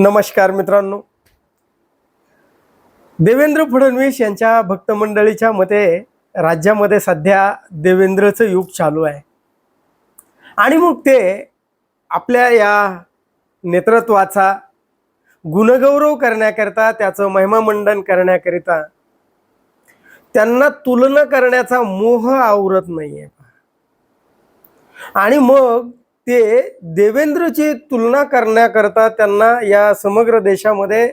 नमस्कार मित्रांनो. देवेंद्र फडणवीस यांच्या भक्त मंडळीच्या मते राज्यामध्ये सध्या देवेंद्रचं युग चालू आहे. आणि मग ते आपल्या या नेतृत्वाचा गुणगौरव करण्याकरिता त्याचं महिमामंडन करण्याकरिता त्यांना तुलना करण्याचा मोह आवरत नाहीये. आणि मग ते देवेंद्रची तुलना करण्याकरता त्यांना या समग्र देशामध्ये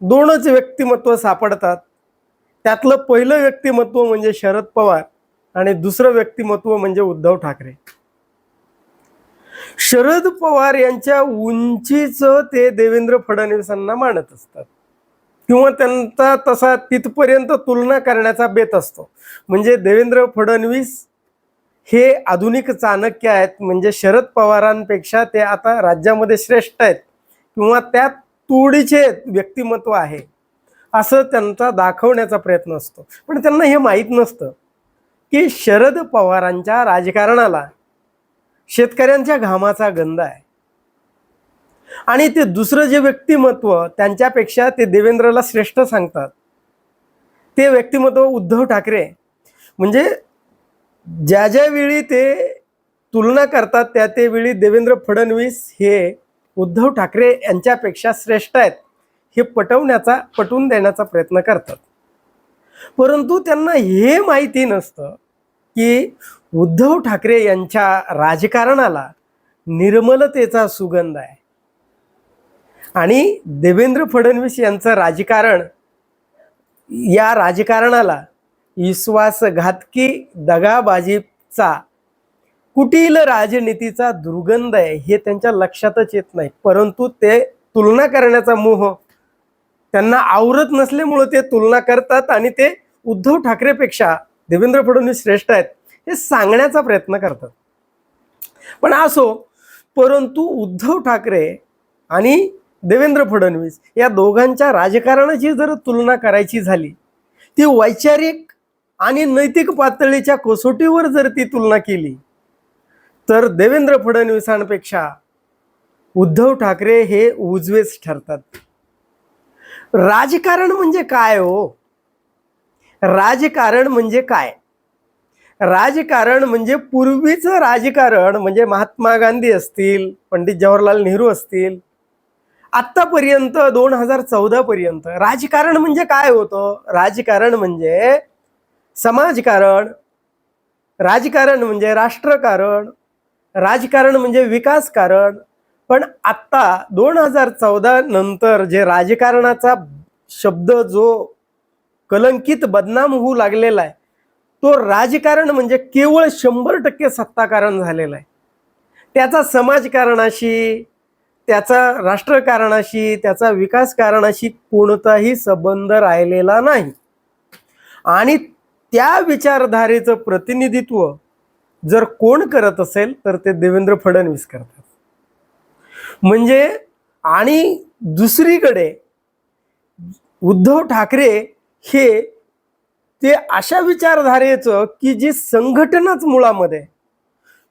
दोनच व्यक्तिमत्व सापडतात. त्यातलं पहिलं व्यक्तिमत्व म्हणजे शरद पवार आणि दुसरं व्यक्तिमत्व म्हणजे उद्धव ठाकरे. शरद पवार यांच्या उंचीचं ते देवेंद्र फडणवीसांना मानत असतात. किंवा त्यांचा तसा तिथपर्यंत तुलना करण्याचा बेत असतो. म्हणजे देवेंद्र फडणवीस हे आधुनिक चाणक्य आहेत म्हणजे शरद पवारांपेक्षा ते आता राज्यामध्ये श्रेष्ठ आहेत. किंवा त्यात तोडीचे व्यक्तिमत्व आहे. असं त्यांचा दाखवण्याचा प्रयत्न असतो. पण त्यांना हे माहीत नसतं की शरद पवारांच्या राजकारणाला शेतकऱ्यांच्या घामाचा गंध आहे. आणि ते दुसरं जे व्यक्तिमत्व त्यांच्यापेक्षा ते देवेंद्रला श्रेष्ठ सांगतात ते व्यक्तिमत्व उद्धव ठाकरे. म्हणजे ज्या ज्या वेळी ते तुलना करतात त्या ते वेळी देवेंद्र फडणवीस हे उद्धव ठाकरे यांच्यापेक्षा श्रेष्ठ आहेत हे पटवण्याचा पटवून देण्याचा प्रयत्न करतात. परंतु त्यांना हे माहिती नसतं की उद्धव ठाकरे यांच्या राजकारणाला निर्मलतेचा सुगंध आहे. आणि देवेंद्र फडणवीस यांचं राजकारण या राजकारणाला विश्वासघातकी दगाबाजीचा कुटील राजनीतीचा दुर्गंध आहे हे त्यांच्या लक्षातच येत नाही. परंतु ते तुलना करण्याचा मोह त्यांना आवरत नसल्यामुळं ते तुलना करतात आणि ते उद्धव ठाकरेपेक्षा देवेंद्र फडणवीस श्रेष्ठ आहेत हे सांगण्याचा प्रयत्न करतात. पण असो परंतु उद्धव ठाकरे आणि देवेंद्र फडणवीस या दोघांच्या राजकारणाची जर तुलना करायची झाली ती वैचारिक आणि नैतिक पातळीच्या कसोटीवर जर ती तुलना केली तर देवेंद्र फडणवीसांपेक्षा उद्धव ठाकरे हे उजवेच ठरतात. राजकारण म्हणजे काय हो? राजकारण म्हणजे काय? राजकारण म्हणजे पूर्वीचं राजकारण म्हणजे महात्मा गांधी असतील पंडित जवाहरलाल नेहरू असतील आत्तापर्यंत दोन हजार चौदा पर्यंत राजकारण म्हणजे काय होतं? राजकारण म्हणजे समाजकारण राजकारण म्हणजे राष्ट्रकारण राजकारण म्हणजे विकासकारण. पण आत्ता दोन हजार चौदा नंतर जे राजकारणाचा शब्द जो कलंकित बदनाम होऊ लागलेला आहे तो राजकारण म्हणजे केवळ शंभर टक्के सत्ताकारण झालेलं आहे. त्याचा समाजकारणाशी त्याचा राष्ट्रकारणाशी त्याचा विकासकारणाशी कोणताही संबंध राहिलेला नाही. आणि त्या विचारधारेचं प्रतिनिधित्व जर कोण करत असेल तर ते देवेंद्र फडणवीस करतात. म्हणजे आणि दुसरीकडे उद्धव ठाकरे हे ते अशा विचारधारेचं की जी संघटनाच मुळामध्ये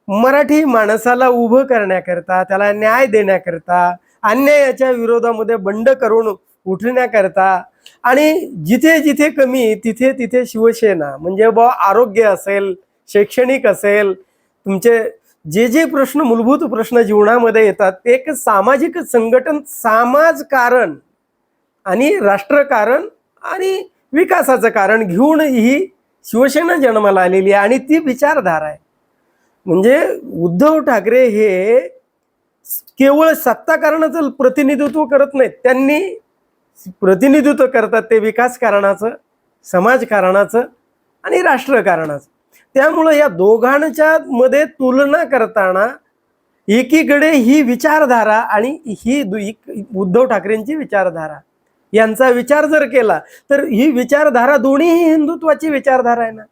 मराठी माणसाला उभं करण्याकरता त्याला न्याय देण्याकरता अन्यायाच्या विरोधामध्ये बंड करून उठण्याकरता आणि जिथे जिथे कमी तिथे तिथे शिवसेना. म्हणजे बा आरोग्य असेल शैक्षणिक असेल तुमचे जे जे प्रश्न मूलभूत प्रश्न जीवनामध्ये येतात ते एक सामाजिक संघटन समाजकारण आणि राष्ट्रकारण आणि विकासाचं कारण घेऊन ही शिवसेना जन्माला आलेली आहे आणि ती विचारधारा आहे. म्हणजे उद्धव ठाकरे हे केवळ सत्ताकारणाचं प्रतिनिधित्व करत नाहीत. त्यांनी प्रतिनिधित्व करतात ते विकासकारणाचं समाजकारणाचं आणि राष्ट्रकारणाचं त्यामुळं या दोघांच्या मध्ये तुलना करताना एकीकडे ही विचारधारा आणि ही दु- उद्धव ठाकरेंची विचारधारा. यांचा विचार जर केला तर ही विचारधारा दोन्हीही हिंदुत्वाची विचारधारा आहे ना.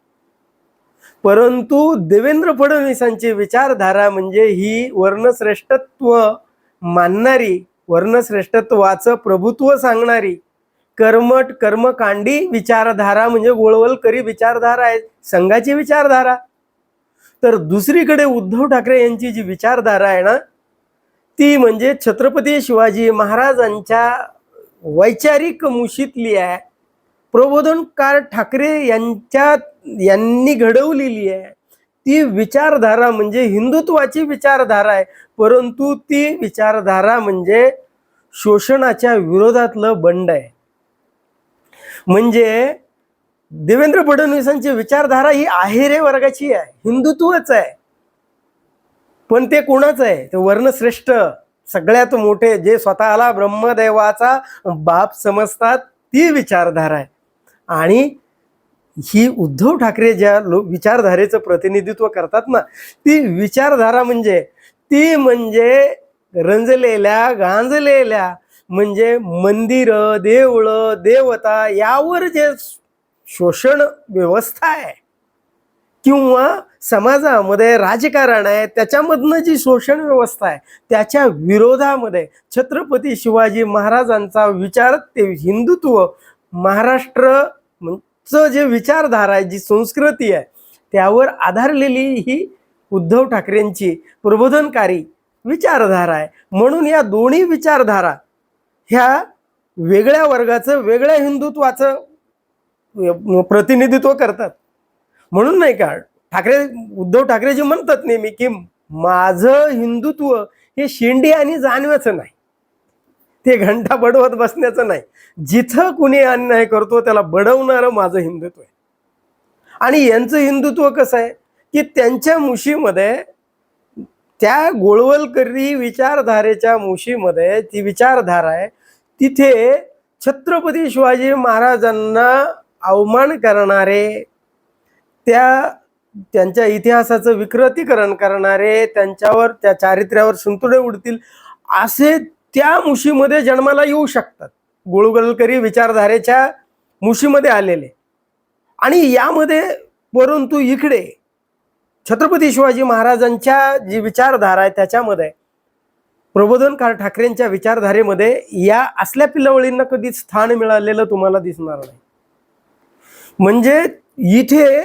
परंतु देवेंद्र फडणवीसांची विचारधारा म्हणजे ही वर्णश्रेष्ठत्व मानणारी वर्णश्रेष्ठत्वाचं प्रभुत्व सांगणारी कर्मट कर्मकांडी विचारधारा म्हणजे गोळवलकरी विचारधारा आहे संघाची विचारधारा. तर दुसरीकडे उद्धव ठाकरे यांची जी विचारधारा आहे ना ती म्हणजे छत्रपती शिवाजी महाराजांच्या वैचारिक मुशीतली आहे प्रबोधनकार ठाकरे यांच्या यांनी घडवलेली आहे. ती विचारधारा म्हणजे हिंदुत्वाची विचारधारा आहे. परंतु ती विचारधारा म्हणजे शोषणाच्या विरोधातलं बंड आहे. म्हणजे देवेंद्र फडणवीसांची विचारधारा ही आहेरे वर्गाची आहे. हिंदुत्वच आहे. पण ते कोणाचं आहे? ते वर्णश्रेष्ठ सगळ्यात मोठे जे स्वतःला ब्रह्मदेवाचा बाप समजतात ती विचारधारा आहे. आणि ही उद्धव ठाकरे ज्या लो विचारधारेचं प्रतिनिधित्व करतात ना ती विचारधारा म्हणजे ती म्हणजे रंजलेल्या गांजलेल्या म्हणजे मंदिरं देवळं देवता यावर जे शोषण व्यवस्था आहे किंवा समाजामध्ये राजकारण आहे त्याच्यामधनं जी शोषण व्यवस्था आहे त्याच्या विरोधामध्ये छत्रपती शिवाजी महाराजांचा विचार ते हिंदुत्व महाराष्ट्र चं जे विचारधारा आहे जी संस्कृती आहे त्यावर आधारलेली ही उद्धव ठाकरेंची प्रबोधनकारी विचारधारा आहे. म्हणून या दोन्ही विचारधारा ह्या वेगळ्या वर्गाचं वेगळ्या हिंदुत्वाचं प्रतिनिधित्व करतात. म्हणून नाही का ठाकरे उद्धव ठाकरे जे म्हणतात नेहमी की माझं हिंदुत्व हे शेंडी आणि जाणव्याचं नाही. ते घंटा बडवत बसण्याचं नाही. जिथं कुणी अन्याय करतो त्याला बडवणारं माझं हिंदुत्व आहे. आणि यांचं हिंदुत्व कसं आहे? की त्यांच्या मुशीमध्ये त्या गोळवलकरी विचारधारेच्या मुशीमध्ये ती विचारधारा आहे तिथे छत्रपती शिवाजी महाराजांना अवमान करणारे त्या त्यांच्या इतिहासाचं विकृतीकरण करणारे त्यांच्यावर त्या चारित्र्यावर संतुडे उडतील असे त्या मुशीमध्ये जन्माला येऊ शकतात. गुळगलकरी विचारधारेच्या मुशीमध्ये आलेले. आणि यामध्ये परंतु इकडे छत्रपती शिवाजी महाराजांच्या जी विचारधारा आहे त्याच्यामध्ये प्रबोधनकार ठाकरेंच्या विचारधारेमध्ये या असल्या पिल्लवळींना कधीच स्थान मिळालेलं तुम्हाला दिसणार नाही. म्हणजे इथे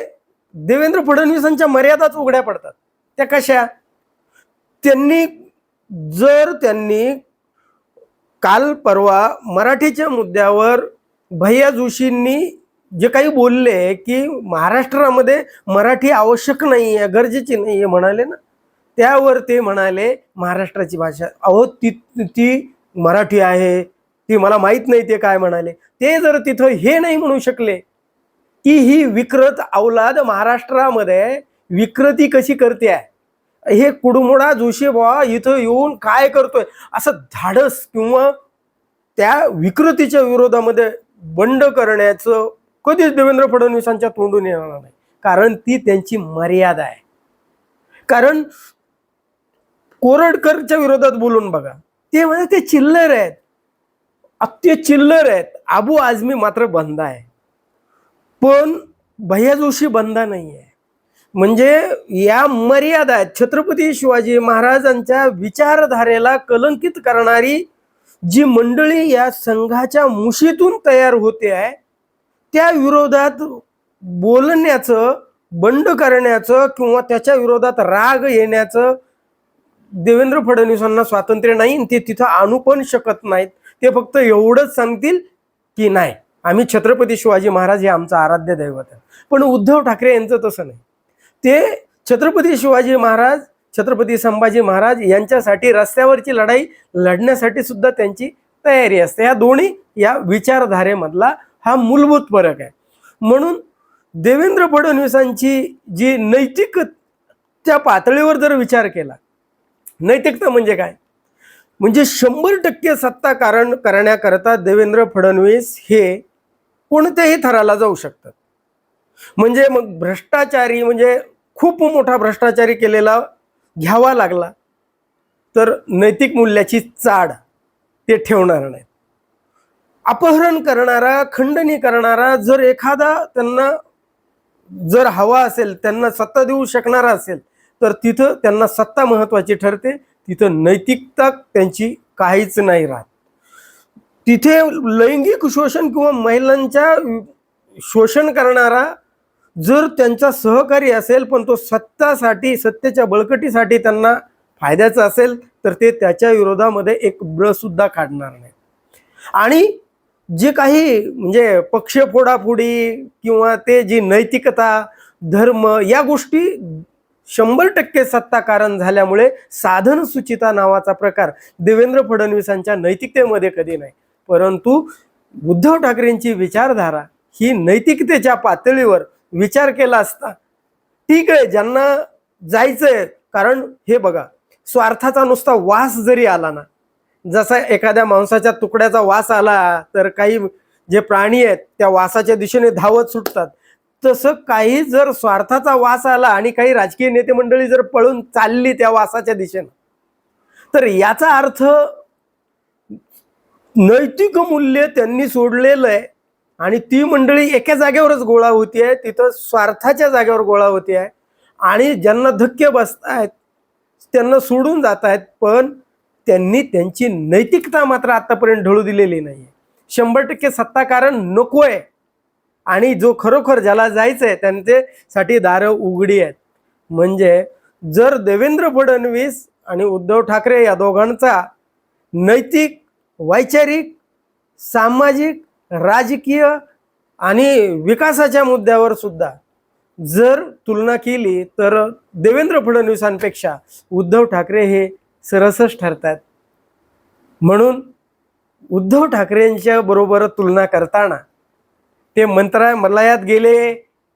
देवेंद्र फडणवीसांच्या मर्यादाच उघड्या पडतात. त्या कशा? त्यांनी जर त्यांनी काल परवा मराठीच्या मुद्द्यावर भैया जोशींनी जे काही बोलले की महाराष्ट्रामध्ये मराठी आवश्यक नाही आहे गरजेची नाही आहे म्हणाले ना त्यावर ते म्हणाले महाराष्ट्राची भाषा. अहो ती ती मराठी आहे ती मला माहीत नाही ते काय म्हणाले. ते जर तिथं हे नाही म्हणू शकले की ही विकृत अवलाद महाराष्ट्रामध्ये विकृती कशी करते आहे? हे कुडमुडा जोशी बाबा इथं येऊन काय करतोय? असं धाडस किंवा त्या विकृतीच्या विरोधामध्ये बंड करण्याचं कधीच देवेंद्र फडणवीसांच्या तोंडून येणार नाही. कारण ती त्यांची मर्यादा आहे. कारण कोरडकरच्या विरोधात बोलून बघा. ते म्हणजे ते चिल्लर आहेत. अत्य चिल्लर आहेत. आबू आझमी मात्र बंद आहे. पण भैया जोशी बंदा नाही आहे म्हणजे या मर्यादा आहेत छत्रपती शिवाजी महाराजांच्या विचारधारेला कलंकित करणारी जी मंडळी या संघाच्या मुशीतून तयार होते आहे त्या विरोधात बोलण्याचं बंड करण्याचं किंवा त्याच्या विरोधात राग येण्याचं देवेंद्र फडणवीसांना स्वातंत्र्य नाही ते तिथं आणू पण शकत नाहीत. ते फक्त एवढंच सांगतील की नाही आम्ही छत्रपती शिवाजी महाराज हे आमचं आराध्य दैवत आहे. पण उद्धव ठाकरे यांचं तसं नाही. ते छत्रपती शिवाजी महाराज छत्रपती संभाजी महाराज यांच्यासाठी रस्त्यावरची लढाई लढण्यासाठी सुद्धा त्यांची तयारी असते. या दोन्ही या विचारधारेमधला हा मूलभूत फरक आहे. म्हणून देवेंद्र फडणवीसांची जी नैतिक त्या पातळीवर जर विचार केला नैतिकता म्हणजे काय? म्हणजे शंभर टक्के सत्ता कारण करण्याकरता देवेंद्र फडणवीस हे कोणत्याही थराला जाऊ शकतात. म्हणजे मग भ्रष्टाचारी म्हणजे खूप मोठा भ्रष्टाचारी केलेला घ्यावा लागला. तर नैतिक मूल्याची चाड ते ठेवणार नाही अपहरण करणारा खंडणी करणारा जर एखादा त्यांना जर हवा असेल त्यांना सत्ता देऊ शकणारा असेल तर तिथं त्यांना सत्ता महत्वाची ठरते. तिथं नैतिकता त्यांची काहीच नाही राहत. तिथे लैंगिक शोषण किंवा महिलांच्या शोषण करणारा जर त्यांचा सहकारी असेल पण तो सत्तासाठी सत्तेच्या बळकटीसाठी त्यांना फायद्याचं असेल तर ते त्याच्या विरोधामध्ये एक ब्रसुद्धा काढणार नाही आणि जे काही म्हणजे पक्ष फोडाफोडी किंवा ते जी नैतिकता धर्म या गोष्टी शंभर टक्के सत्ताकारण झाल्यामुळे साधन सुचिता नावाचा प्रकार देवेंद्र फडणवीसांच्या नैतिकतेमध्ये कधी नाही. परंतु उद्धव ठाकरेंची विचारधारा ही नैतिकतेच्या पातळीवर विचार केला असता. ठीक आहे ज्यांना जायचंय कारण हे बघा स्वार्थाचा नुसता वास जरी आला ना जसा एखाद्या मांसाच्या तुकड्याचा वास आला तर काही जे प्राणी आहेत त्या वासाच्या दिशेने धावत सुटतात. तसं काही जर स्वार्थाचा वास आला आणि काही राजकीय नेते मंडळी जर पळून चालली त्या वासाच्या दिशेनं तर याचा अर्थ नैतिक मूल्य त्यांनी सोडलेलं आहे. आणि ती मंडळी एका जागेवरच गोळा होती आहे तिथं स्वार्थाच्या जागेवर गोळा होती आहे आणि ज्यांना धक्के बसत आहेत त्यांना सोडून जात आहेत पण त्यांनी त्यांची नैतिकता मात्र आतापर्यंत ढळू दिलेली नाही आहे शंभर टक्के सत्ताकारण नको आहे आणि जो खरोखर ज्याला जायचं आहे त्यांच्यासाठी दारं उघडी आहेत. म्हणजे जर देवेंद्र फडणवीस आणि उद्धव ठाकरे या दोघांचा नैतिक वैचारिक सामाजिक राजकीय आणि विकासाच्या मुद्द्यावर सुद्धा जर तुलना केली तर देवेंद्र फडणवीसांपेक्षा उद्धव ठाकरे हे सरसच ठरतात. म्हणून उद्धव ठाकरेंच्या बरोबर तुलना करताना ते मंत्रालयात गेले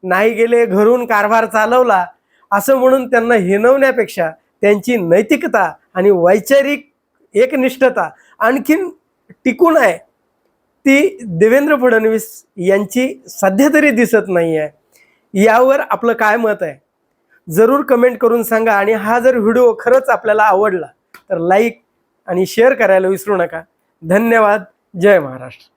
नाही गेले घरून कारभार चालवला असं म्हणून त्यांना हिनवण्यापेक्षा त्यांची नैतिकता आणि वैचारिक एकनिष्ठता आणखीन टिकून आहे. ती देवेंद्र फडणवीस यांची सध्या तरी दिसत नाही आहे यावर आपलं काय मत आहे? जरूर कमेंट करून सांगा आणि हा जर व्हिडिओ खरंच आपल्याला आवडला तर लाईक आणि शेअर करायला विसरू नका. धन्यवाद. जय महाराष्ट्र.